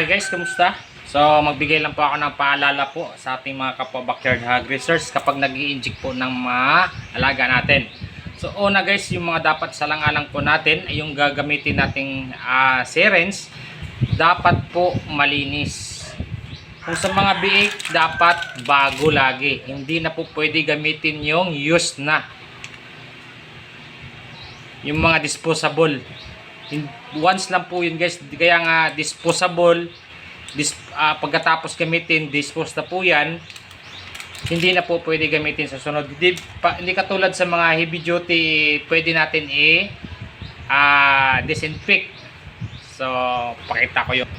Okay guys, kumusta? So, magbigay lang po ako ng paalala po sa ating mga kapwa backyard racers kapag nag inject po ng mga alaga natin. So, una guys, yung mga dapat salang-alang po natin ay yung gagamitin nating ah, syringe, dapat po malinis. Kung sa mga biik, dapat bago lagi. Hindi na po pwede gamitin yung used na. Yung mga disposable. Once lang po yun guys. Kaya nga disposable. Dis, ah, pagkatapos gamitin, dispose na po yan. Hindi na po pwede gamitin sa sunod. Hindi, pa, hindi katulad sa mga heavy duty, pwede natin i ah, disinfect. So, pakita ko yun.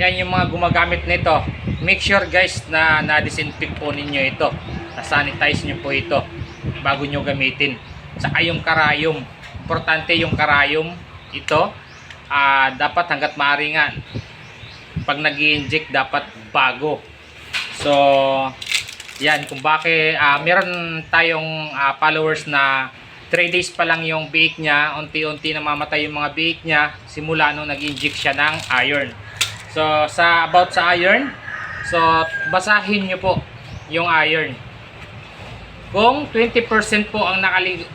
Yan yung mga gumagamit nito. Make sure guys na na-disinfect po ninyo ito. Na-sanitize nyo po ito bago nyo gamitin. Saka yung karayom. Importante yung karayom. Ito. ah dapat hanggat maaari nga. Pag nag inject dapat bago. So, yan. Kung bakit, ah, meron tayong ah, followers na 3 days pa lang yung biik niya, unti-unti namamatay yung mga biik niya simula nung nag-inject siya ng iron. So, sa about sa iron, so basahin niyo po yung iron. Kung 20% po ang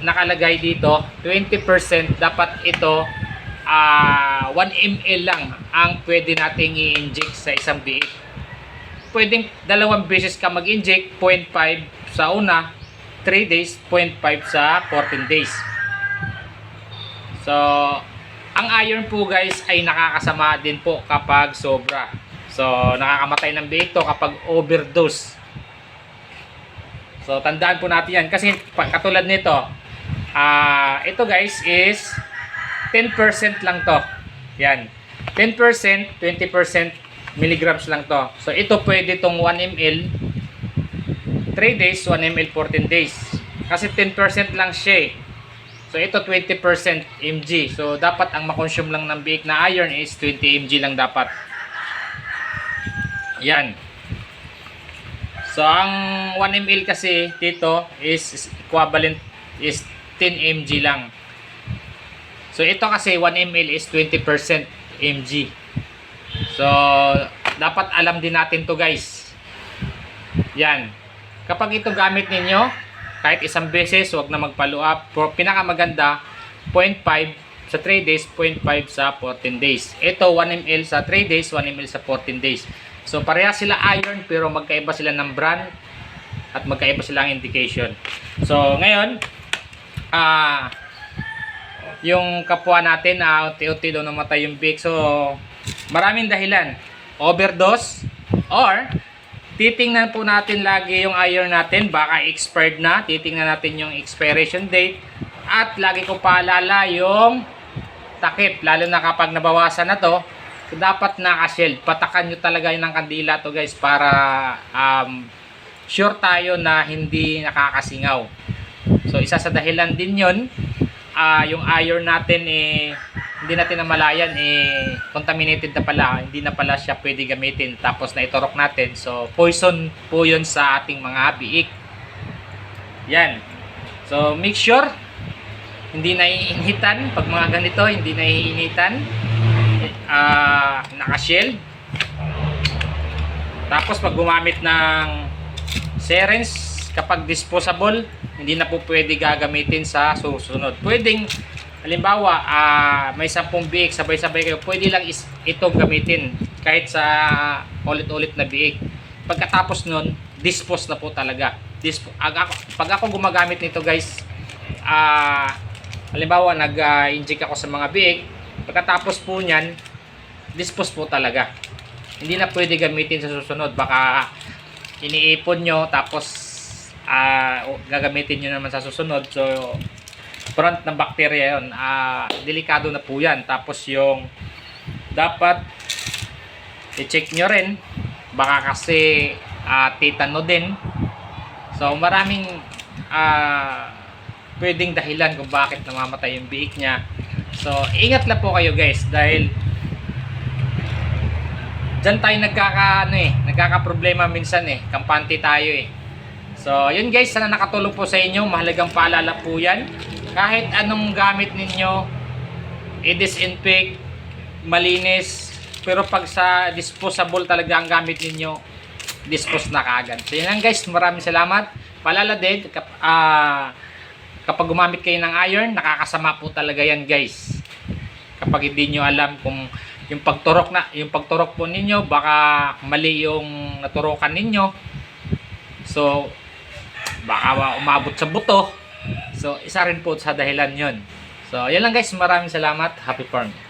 nakalagay dito, 20% dapat ito ah 1 ml lang ang pwede nating i-inject sa isang biik. Pwedeng dalawang beses ka mag-inject, 0.5 sa una, 3 days, 0.5 sa 14 days. So, ang iron po guys ay nakakasama din po kapag sobra. So, nakakamatay ng biik to kapag overdose. So, tandaan po natin yan. Kasi katulad nito, ah ito guys is 10% lang to. Yan. 10%, 20% milligrams lang to. So, ito pwede tong 1 ml 3 days, 1 ml 14 days. Kasi 10% lang siya eh. So, ito 20% mg. So, dapat ang makonsume lang ng biik na iron is 20 mg lang dapat. Yan. So, ang 1 ml kasi dito is equivalent is 10 mg lang. So, ito kasi 1 ml is 20% mg. So, dapat alam din natin to guys. Yan. Kapag ito gamit ninyo, kahit isang beses, huwag na. For pinakamaganda, 0.5 sa 3 days, 0.5 sa 14 days. Ito, 1 ml sa 3 days, 1 ml sa 14 days. So, pareha sila iron, pero magkaiba sila ng brand at magkaiba sila ang indication. So, ngayon, ah, yung kapwa natin na unti-unti daw namatay yung big. So, maraming dahilan. Overdose or titingnan po natin lagi yung iron natin, baka expired na. Titingnan natin yung expiration date at lagi ko paalala yung takip, lalo na kapag nabawasan na to, dapat naka-shield. Patakan nyo talaga yun ng kandila to guys para um, sure tayo na hindi nakakasingaw. So isa sa dahilan din yun, ah yung iron natin eh, hindi natin namalayan eh, contaminated na pala, hindi na pala siya pwede gamitin tapos na itorok natin. So poison po yun sa ating mga biik. Yan. So make sure hindi naiinitan pag mga ganito, hindi naiinitan. Ah, naka-shield. Tapos pag gumamit ng syringe kapag disposable, hindi na po pwede gagamitin sa susunod. Pwedeng halimbawa, ah, may 10 biik sabay-sabay kayo, pwede lang is ito gamitin kahit sa ulit-ulit na biik. Pagkatapos nun, dispose na po talaga. Dispo, ag- ako, pag ako gumagamit nito guys, ah halimbawa nag-inject ako sa mga biik, pagkatapos po niyan, dispose po talaga. Hindi na pwede gamitin sa susunod. Baka iniipon nyo tapos o- gagamitin nyo naman sa susunod. So, front ng bacteria yun. ah, delikado na po yan. Tapos yung dapat i-check nyo rin. Baka kasi ah, titano din. So, maraming ah, pwedeng dahilan kung bakit namamatay yung biik niya. So, ingat lang po kayo guys dahil Diyan tayo nagkaka ano eh, nagkaka-problema minsan eh. Kampante tayo eh. So, yun guys, sana nakatulong po sa inyo. Mahalagang paalala po 'yan. Kahit anong gamit ninyo, i-disinfect, malinis, Pero pag sa disposable talaga ang gamit ninyo, dispose na kaagad. So yun lang guys, maraming salamat. Paalala din, kap, ah, kapag gumamit kayo ng iron, nakakasama po talaga yan guys. Kapag hindi nyo alam kung yung pagturok na, yung pagturok po ninyo, baka mali yung naturokan ninyo. So, baka umabot sa buto. So, isa rin po sa dahilan yon. So, yan lang guys. Maraming salamat. Happy farming.